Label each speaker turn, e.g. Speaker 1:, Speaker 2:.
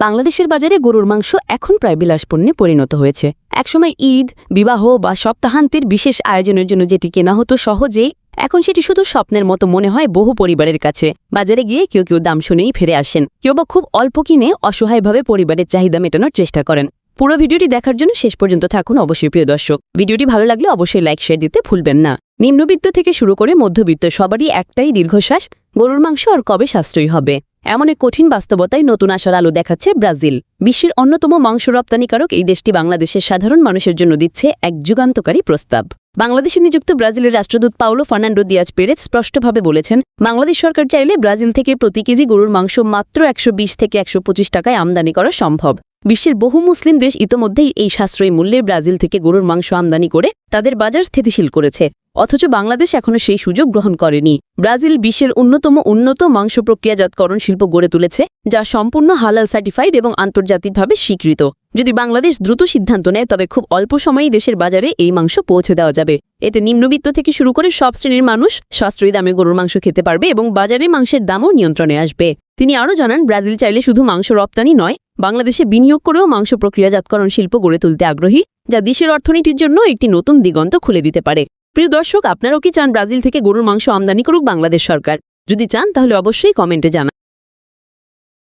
Speaker 1: বাংলাদেশের বাজারে গরুর মাংস এখন প্রায় বিলাসপণ্যে পরিণত হয়েছে। একসময় ঈদ, বিবাহ বা সপ্তাহান্তের বিশেষ আয়োজনের জন্য যেটি কেনা হতো সহজেই, এখন সেটি শুধু স্বপ্নের মতো মনে হয় বহু পরিবারের কাছে। বাজারে গিয়ে কেউ কেউ দাম শুনেই ফিরে আসেন। কেউ বা খুব অল্প কিনে অসহায়ভাবে পরিবারের চাহিদা মেটানোর চেষ্টা করেন। পুরো ভিডিওটি দেখার জন্য শেষ পর্যন্ত থাকুন অবশ্যই, প্রিয় দর্শক। ভিডিওটি ভালো লাগলে অবশ্যই লাইক, শেয়ার দিতে ভুলবেন না। নিম্নবিত্ত থেকে শুরু করে মধ্যবিত্ত সবারই একটাই দীর্ঘশ্বাস। গরুর মাংস আর কবে সাশ্রয়ী হবে? এমন এক কঠিন বাস্তবতায় নতুন আশার আলো দেখাচ্ছে ব্রাজিল। বিশ্বের অন্যতম মাংস রপ্তানিকারক এই দেশটি বাংলাদেশের সাধারণ মানুষের জন্য দিচ্ছে এক যুগান্তকারী প্রস্তাব। বাংলাদেশে নিযুক্ত ব্রাজিলের রাষ্ট্রদূত পাওলো ফার্নান্ডো দিয়াজ পেরেজ স্পষ্টভাবে বলেছেন, বাংলাদেশ সরকার চাইলে ব্রাজিল থেকে প্রতি কেজি গরুর মাংস মাত্র একশো বিশ থেকে একশো পঁচিশ টাকায় আমদানি করা সম্ভব। বিশ্বের বহু মুসলিম দেশ ইতোমধ্যেই এই সাশ্রয়ী মূল্যে ব্রাজিল থেকে গরুর মাংস আমদানি করে তাদের বাজার স্থিতিশীল করেছে। অথচ বাংলাদেশ এখনও সেই সুযোগ গ্রহণ করেনি। ব্রাজিল বিশ্বের অন্যতম উন্নত মাংস প্রক্রিয়াজাতকরণ শিল্প গড়ে তুলেছে, যা সম্পূর্ণ হালাল সার্টিফাইড এবং আন্তর্জাতিকভাবে স্বীকৃত। যদি বাংলাদেশ দ্রুত সিদ্ধান্ত নেয়, তবে খুব অল্প সময়েই দেশের বাজারে এই মাংস পৌঁছে দেওয়া যাবে। এতে নিম্নবিত্ত থেকে শুরু করে সব শ্রেণির মানুষ সাশ্রয়ী দামে গরুর মাংস খেতে পারবে এবং বাজারে মাংসের দামও নিয়ন্ত্রণে আসবে। তিনি আরও জানান, ব্রাজিল চাইলে শুধু মাংস রপ্তানি নয় বাংলাদেশে বিনিয়োগ করেও মাংস প্রক্রিয়াজাতকরণ শিল্প গড়ে তুলতে আগ্রহী, যা দেশের অর্থনীতির জন্য একটি নতুন দিগন্ত খুলে দিতে পারে। প্রিয় দর্শক, আপনারাও কি চান ব্রাজিল থেকে গরুর মাংস আমদানি করুক বাংলাদেশ সরকার? যদি চান, তাহলে অবশ্যই কমেন্টে জানান